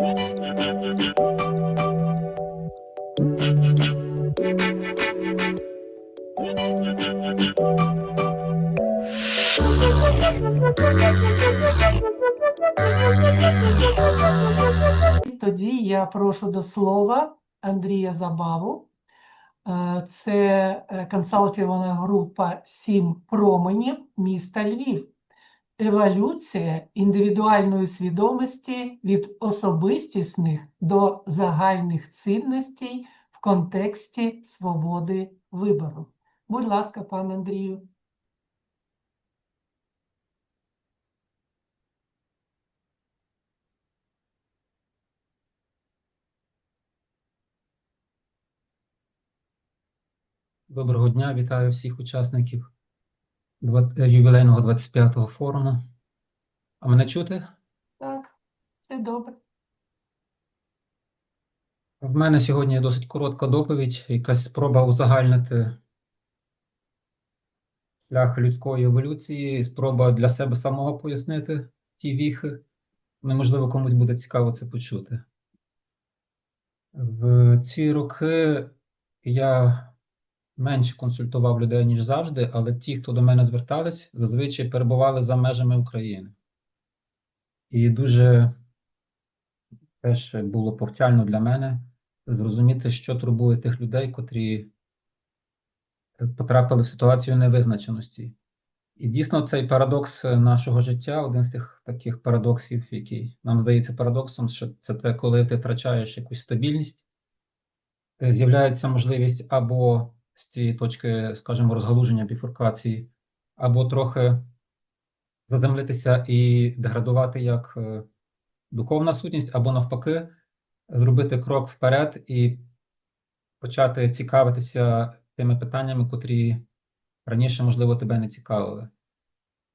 Тоді я прошу до слова Андрія Забаву. Е, Це е, консалтівана група «Сім променів» міста Львів. Еволюція індивідуальної свідомості від особистісних до загальних цінностей в контексті свободи вибору. Будь ласка, пан Андрію. Доброго дня, вітаю всіх учасників 20 е, ювілейного 25-го форуму. А мене чути? Так, все добре. В мене сьогодні досить коротка доповідь, якась спроба узагальнити шлях людської еволюції, спроба для себе самого пояснити ті віхи. Неможливо комусь буде цікаво це почути. В ці роки я менше консультував людей, ніж завжди, але ті, хто до мене звертались, зазвичай перебували за межами України. І дуже теж було повчально для мене зрозуміти, що турбує тих людей, котрі потрапили в ситуацію невизначеності. І дійсно цей парадокс нашого життя, один з тих таких парадоксів, який нам здається парадоксом, що це те, коли ти втрачаєш якусь стабільність, з'являється можливість або з цієї точки, скажімо, розгалуження біфуркації, або трохи заземлитися і деградувати як е, духовна сутність, або навпаки, зробити крок вперед і почати цікавитися тими питаннями, котрі раніше, можливо, тебе не цікавили.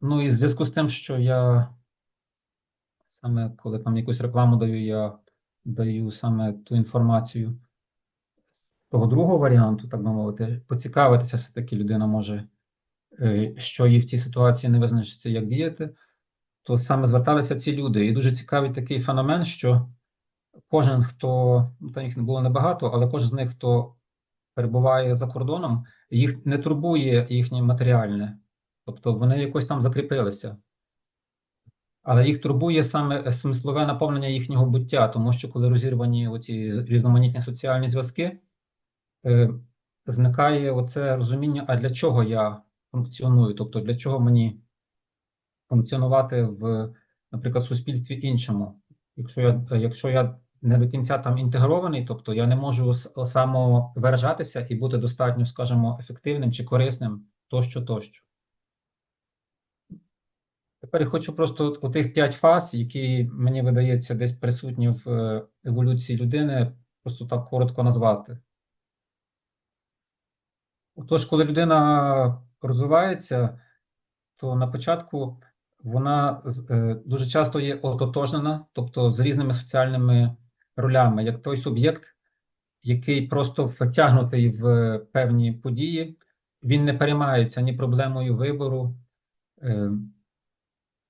Ну і в зв'язку з тим, що я саме коли там якусь рекламу даю, я даю саме ту інформацію того другого варіанту, так би мовити, поцікавитися, все-таки людина може, е, що їй в цій ситуації не визначиться, як діяти, то саме зверталися ці люди. І дуже цікавий такий феномен, що кожен, хто, ну там їх не було небагато, але кожен з них, хто перебуває за кордоном, їх не турбує їхнє матеріальне, тобто вони якось там закріпилися. Але їх турбує саме смислове наповнення їхнього буття, тому що коли розірвані оці різноманітні соціальні зв'язки, зникає оце розуміння, а для чого я функціоную, тобто для чого мені функціонувати в, наприклад, суспільстві іншому. Якщо я, якщо я не до кінця там інтегрований, тобто я не можу самовиражатися і бути достатньо, скажімо, ефективним чи корисним, тощо, тощо. Тепер я хочу просто у тих п'ять фаз, які мені видається десь присутні в е, еволюції людини, просто так коротко назвати. Отож, коли людина розвивається, то на початку вона е, дуже часто є ототожнена, тобто з різними соціальними ролями, як той суб'єкт, який просто втягнутий в певні події, він не переймається ні проблемою вибору, е,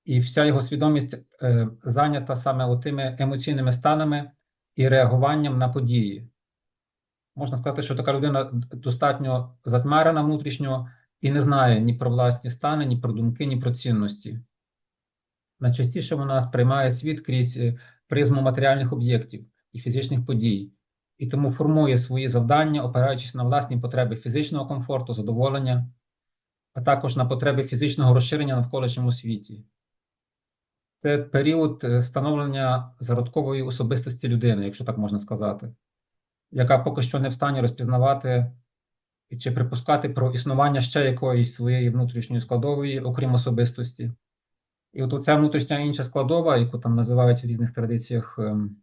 і вся його свідомість е, зайнята саме тими емоційними станами і реагуванням на події. Можна сказати, що така людина достатньо затьмарена внутрішньо і не знає ні про власні стани, ні про думки, ні про цінності. Найчастіше вона сприймає світ крізь е, призму матеріальних об'єктів і фізичних подій, і тому формує свої завдання, опираючись на власні потреби фізичного комфорту, задоволення, а також на потреби фізичного розширення навколишньому світі. Це період е, становлення зародкової особистості людини, якщо так можна сказати, яка поки що не в стані розпізнавати чи припускати про існування ще якоїсь своєї внутрішньої складової, окрім особистості. І от оця внутрішня інша складова, яку там називають в різних традиціях ем,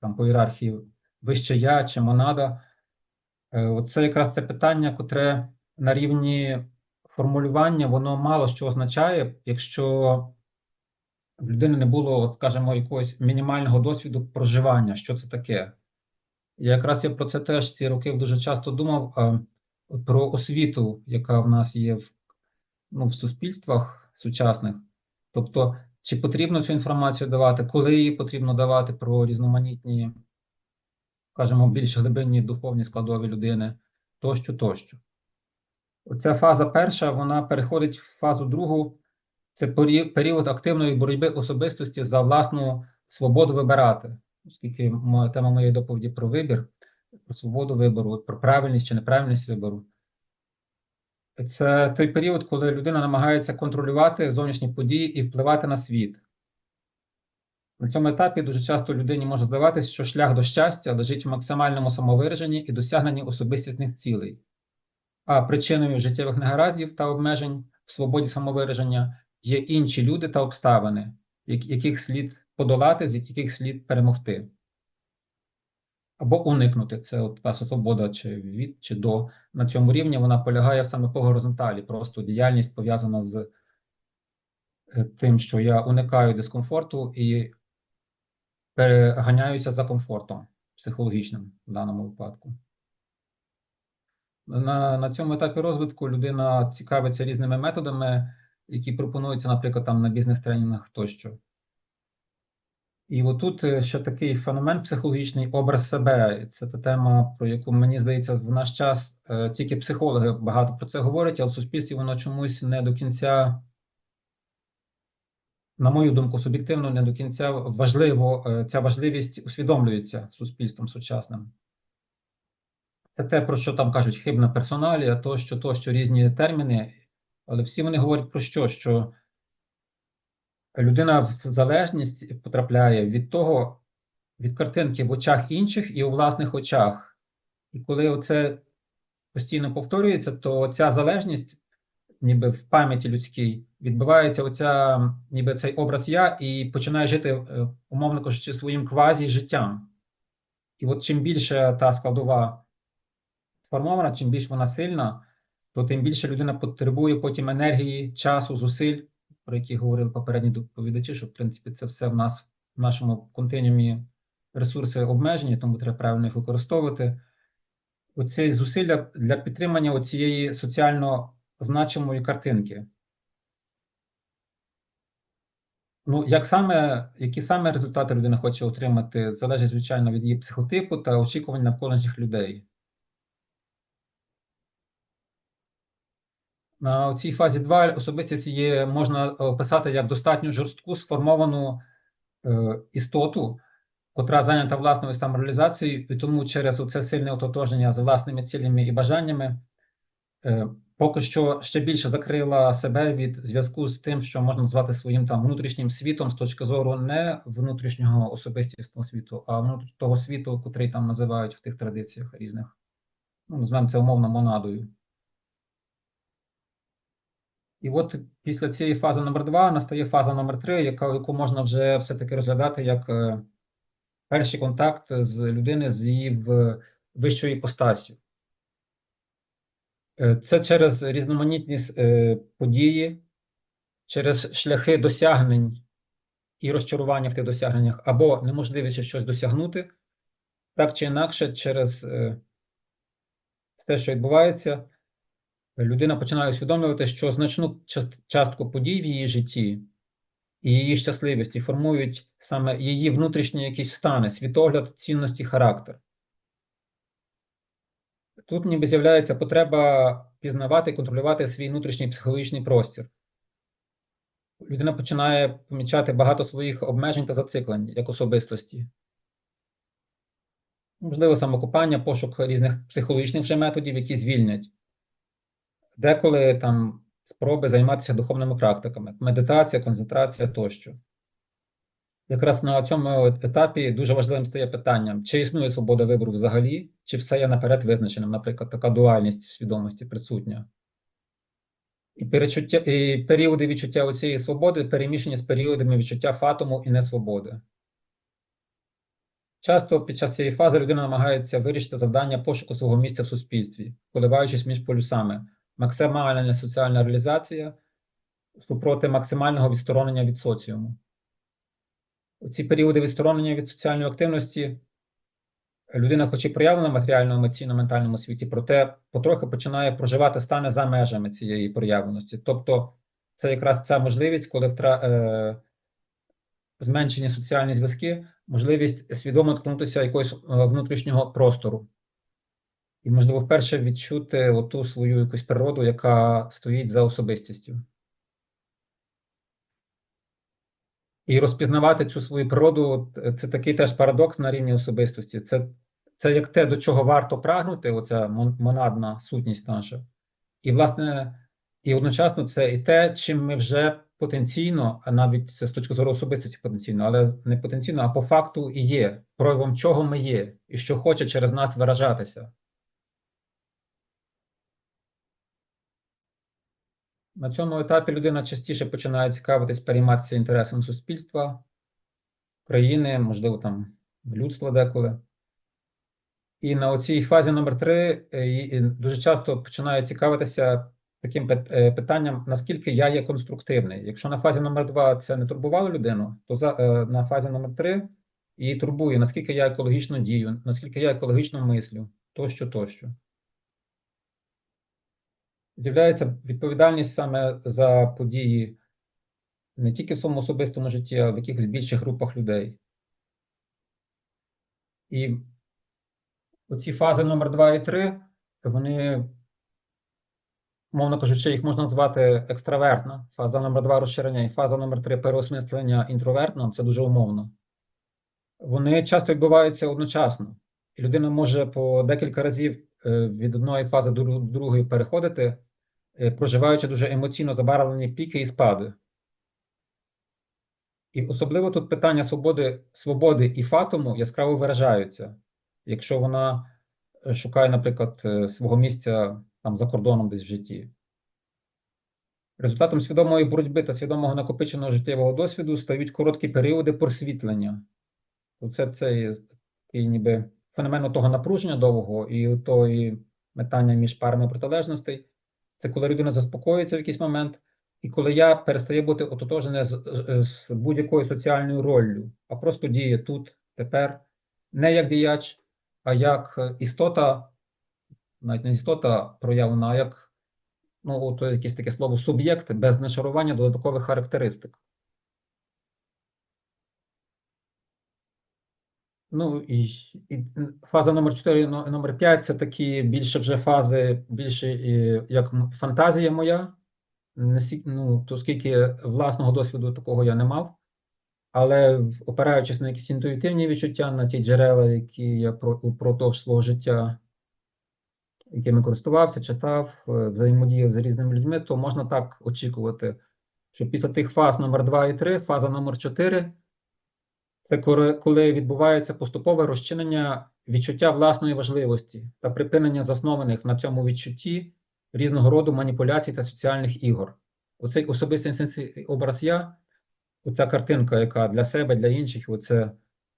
там по ієрархії вище я чи монада, е, оце якраз це питання, котре на рівні формулювання, воно мало що означає, якщо в людини не було, скажімо, якогось мінімального досвіду проживання, що це таке. Якраз я про це теж ці роки дуже часто думав про освіту, яка в нас є в, ну, в суспільствах сучасних. Тобто, чи потрібно цю інформацію давати, коли її потрібно давати про різноманітні, скажімо, більш глибинні духовні складові людини, тощо, тощо. Оця фаза перша, вона переходить в фазу другу. Це період активної боротьби особистості за власну свободу вибирати, оскільки тема моєї доповіді про вибір, про свободу вибору, про правильність чи неправильність вибору. Це той період, коли людина намагається контролювати зовнішні події і впливати на світ. На цьому етапі дуже часто людині може здаватися, що шлях до щастя лежить в максимальному самовираженні і досягненні особистісних цілей. А причиною життєвих негараздів та обмежень в свободі самовираження є інші люди та обставини, яких слід подолати, з яких слід перемогти. Або уникнути. Це от наша свобода чи від, чи до. На цьому рівні вона полягає саме по горизонталі. Просто діяльність пов'язана з е, тим, що я уникаю дискомфорту і переганяюся за комфортом психологічним в даному випадку. На, на цьому етапі розвитку людина цікавиться різними методами, які пропонуються, наприклад, там на бізнес-тренінгах тощо. І отут е, ще такий феномен психологічний образ себе. Це та тема, про яку мені здається, в наш час е, тільки психологи багато про це говорять, але в суспільстві воно чомусь не до кінця, на мою думку, суб'єктивно, не до кінця важливо, е, ця важливість усвідомлюється суспільством сучасним. Це те, про що там кажуть хибна персоналія, тощо, тощо різні терміни, але всі вони говорять про що? Що людина в залежність потрапляє від того, від картинки в очах інших і у власних очах. І коли це постійно повторюється, то ця залежність, ніби в пам'яті людській, відбувається оця, ніби цей образ я, і починає жити, е, умовно кажучи, своїм квазі-життям. І от чим більше та складова сформована, чим більш вона сильна, то тим більше людина потребує потім енергії, часу, зусиль, про які говорили попередні доповідачі, що в принципі це все в нас в нашому континуумі ресурси обмежені, тому треба правильно їх використовувати. Оці зусилля для підтримання цієї соціально значимої картинки. Ну, як саме, які саме результати людина хоче отримати, залежить, звичайно, від її психотипу та очікувань навколишніх людей. На цій фазі 2 особистість є, можна описати як достатньо жорстку сформовану е, істоту, котра зайнята власною самореалізацією, і тому через це сильне ототожнення з власними цілями і бажаннями е, поки що ще більше закрила себе від зв'язку з тим, що можна назвати своїм там внутрішнім світом з точки зору не внутрішнього особистісного світу, а того світу, котрий там називають в тих традиціях різних. Ну, називаємо це умовно монадою. І от після цієї фази номер 2 настає фаза номер 3 яка, яку можна вже все-таки розглядати як е, перший контакт з людини з її вищою іпостасю. Е, Це через різноманітні е, події, через шляхи досягнень і розчарування в тих досягненнях, або неможливість щось досягнути, так чи інакше, через все, що відбувається, людина починає усвідомлювати, що значну частку подій в її житті і її щасливості формують саме її внутрішні якісь стани, світогляд, цінності, характер. Тут ніби з'являється потреба пізнавати і контролювати свій внутрішній психологічний простір. Людина починає помічати багато своїх обмежень та зациклень як особистості. Можливо, самокопання, пошук різних психологічних вже методів, які звільнять. Деколи там спроби займатися духовними практиками, медитація, концентрація тощо. Якраз на цьому етапі дуже важливим стає питанням, чи існує свобода вибору взагалі, чи все є наперед визначеним, наприклад, така дуальність в свідомості присутня. І, і періоди відчуття цієї свободи перемішані з періодами відчуття фатуму і несвободи. Часто під час цієї фази людина намагається вирішити завдання пошуку свого місця в суспільстві, коливаючись між полюсами. Максимальна соціальна реалізація супроти максимального відсторонення від соціуму. У ці періоди відсторонення від соціальної активності людина, хоч і проявлена в матеріальному, емоційно ментальному світі, проте потрохи починає проживати стани за межами цієї проявленості. Тобто, це якраз ця можливість, коли втра... е... зменшені соціальні зв'язки, можливість свідомо торкнутися якогось е, внутрішнього простору. І, можливо, вперше відчути оту свою якусь природу, яка стоїть за особистістю. І розпізнавати цю свою природу е, це такий теж парадокс на рівні особистості. Це, це як те, до чого варто прагнути, оця монадна сутність наша. І, власне, і одночасно це і те, чим ми вже потенційно, а навіть це з точки зору особистості потенційно, але не потенційно, а по факту і є, проявом чого ми є, і що хоче через нас виражатися. На цьому етапі людина частіше починає цікавитись, перейматися інтересом суспільства, країни, можливо, там людства деколи. І на оцій фазі номер 3 дуже часто починає цікавитися таким е, питанням, наскільки я є конструктивний. Якщо на фазі номер 2 це не турбувало людину, то за, е, на фазі номер 3 її турбує, наскільки я екологічно дію, наскільки я екологічно мислю, тощо, тощо. З'являється відповідальність саме за події не тільки в своєму особистому житті, а в якихось більших групах людей. І оці фази номер 2 і 3, вони, мовно кажучи, їх можна назвати екстравертна. Фаза номер 2 розширення і фаза номер 3 переосмислення інтровертна це дуже умовно. Вони часто відбуваються одночасно. І людина може по декілька разів від одної фази до другої переходити, е, проживаючи дуже емоційно забарвлені піки і спади. І особливо тут питання свободи, свободи і фатуму яскраво виражаються. Якщо вона е, шукає, наприклад, е, свого місця там за кордоном десь в житті. Результатом свідомої боротьби та свідомого накопиченого життєвого досвіду стають короткі періоди просвітлення. Оце цей такий ніби феномен того напруження довгого і тої метання між парами протилежностей. Це коли людина заспокоюється в якийсь момент, і коли я перестає бути ототожене з, з- з будь-якою соціальною роллю, а просто діє тут, тепер, не як діяч, а як е, істота, навіть не істота проявлена, а як ну, от якесь таке слово суб'єкт без нашарування додаткових характеристик. Ну і, і фаза номер 4 і номер 5 це такі більше вже фази, більше і, як фантазія моя. Ну, то скільки власного досвіду такого я не мав. Але опираючись на якісь інтуїтивні відчуття, на ті джерела, які я про- упродовж свого життя, якими користувався, читав, е, взаємодіяв з різними людьми, то можна так очікувати, що після тих фаз номер 2 і 3, фаза номер 4 це коли, відбувається поступове розчинення відчуття власної важливості та припинення заснованих на цьому відчутті різного роду маніпуляцій та соціальних ігор. Оцей особистий образ я, оця картинка, яка для себе, для інших, оце,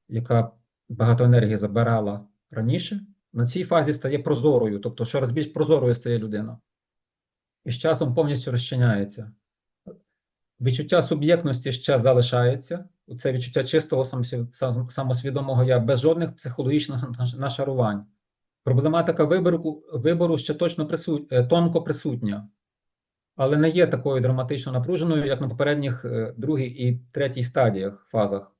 яка багато енергії забирала раніше, на цій фазі стає прозорою, тобто щораз більш прозорою стає людина. І з часом повністю розчиняється. Відчуття суб'єктності ще залишається. Це відчуття чистого самосвідомого я без жодних психологічних нашарувань. Проблематика вибору, вибору ще точно присут, е, тонко присутня, але не є такою драматично напруженою, як на попередніх е, другій і третій стадіях фазах.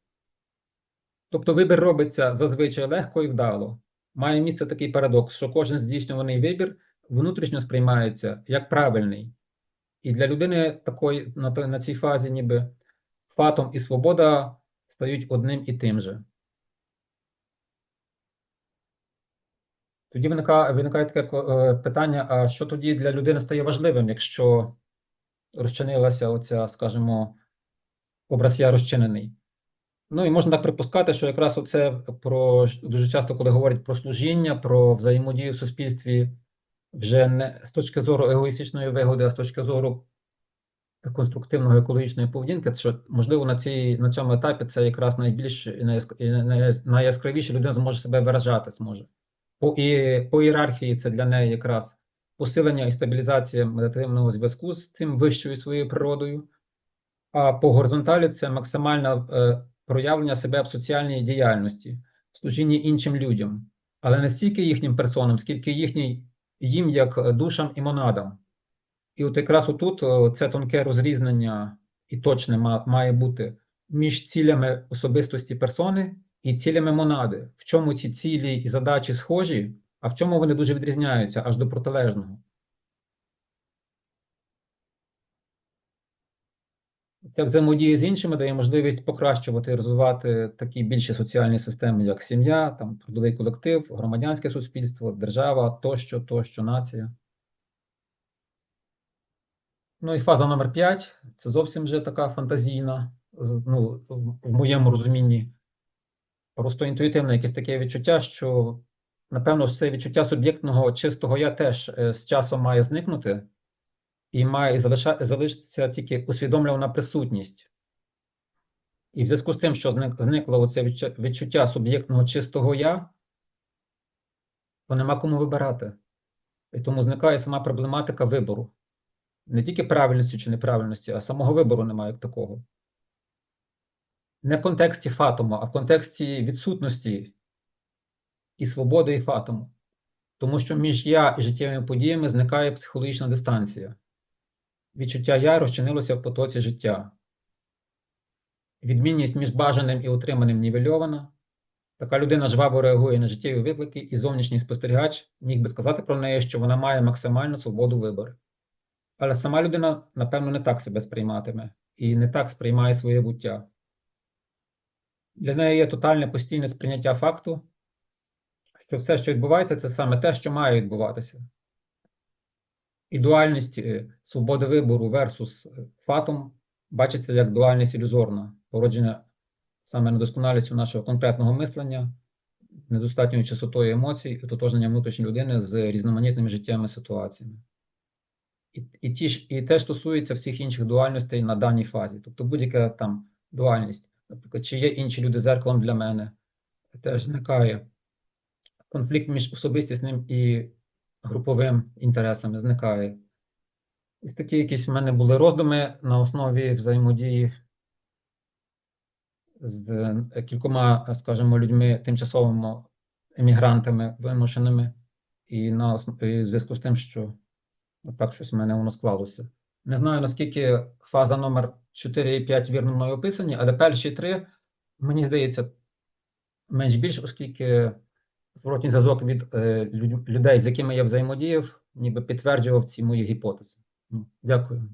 Тобто вибір робиться зазвичай легко і вдало. Має місце такий парадокс, що кожен здійснюваний вибір внутрішньо сприймається як правильний. І для людини такої на, той- на цій фазі, ніби фатом і свобода стають одним і тим же. Тоді виникає, виникає таке е, питання: а що тоді для людини стає важливим, якщо розчинилася оця, скажімо, образ я розчинений? Ну і можна так припускати, що якраз оце про дуже часто, коли говорять про служіння, про взаємодію в суспільстві, вже не з точки зору егоїстичної вигоди, а з точки зору конструктивного екологічної поведінки, що можливо на цій на цьому етапі це якраз найбільш найяскравіше людина зможе себе виражати зможе. По, і, по ієрархії це для неї якраз посилення і стабілізація медитативного зв'язку з тим вищою своєю природою, а по горизонталі це максимальне е, проявлення себе в соціальній діяльності, служінні іншим людям, але не стільки їхнім персонам, скільки їхній їм як е, душам і монадам. І от якраз отут о, це тонке розрізнення і точне ма- має бути між цілями особистості персони і цілями монади. В чому ці цілі і задачі схожі, а в чому вони дуже відрізняються аж до протилежного. Ця взаємодія з іншими дає можливість покращувати і розвивати такі більші соціальні системи, як сім'я, там, трудовий колектив, громадянське суспільство, держава, тощо, тощо, нація. Ну і фаза номер 5 це зовсім вже така фантазійна, ну, в- моєму розумінні. Просто інтуїтивне якесь таке відчуття, що, напевно, це відчуття суб'єктного чистого я теж е, з часом має зникнути, і має залишитися тільки усвідомлювана присутність. І в зв'язку з тим, що зник, зникло оце відчуття, суб'єктного чистого я, то нема кому вибирати. І тому зникає сама проблематика вибору. Не тільки правильності чи неправильності, а самого вибору немає як такого. Не в контексті фатуму, а в контексті відсутності і свободи, і фатуму. Тому що між я і життєвими подіями зникає психологічна дистанція. Відчуття я розчинилося в потоці життя. Відмінність між бажаним і отриманим нівельована. Така людина жваво реагує на життєві виклики, і зовнішній спостерігач міг би сказати про неї, що вона має максимальну свободу вибору. Але сама людина, напевно, не так себе сприйматиме і не так сприймає своє буття. Для неї є тотальне постійне сприйняття факту, що все, що відбувається, це саме те, що має відбуватися. І дуальність е, свободи вибору versus е, фатум бачиться як дуальність ілюзорна, породжена саме недосконалістю нашого конкретного мислення, недостатньою частотою емоцій і ототожнення внутрішньої людини з різноманітними життєвими ситуаціями. І, і, ті ж, і те стосується всіх інших дуальностей на даній фазі. Тобто будь-яка там дуальність, наприклад, чи є інші люди зеркалом для мене, теж зникає. Конфлікт між особистісним і груповим інтересами зникає. І такі якісь в мене були роздуми на основі взаємодії з е, кількома, скажімо, людьми, тимчасовими емігрантами вимушеними, і на основ- і в зв'язку з тим, що так щось в мене воно склалося. Не знаю, наскільки фаза номер 4 і 5 вірно мною описані, але перші три, мені здається, менш більш, оскільки зворотній зв'язок від е, людей, з якими я взаємодіяв, ніби підтверджував ці мої гіпотези. Ну, Дякую.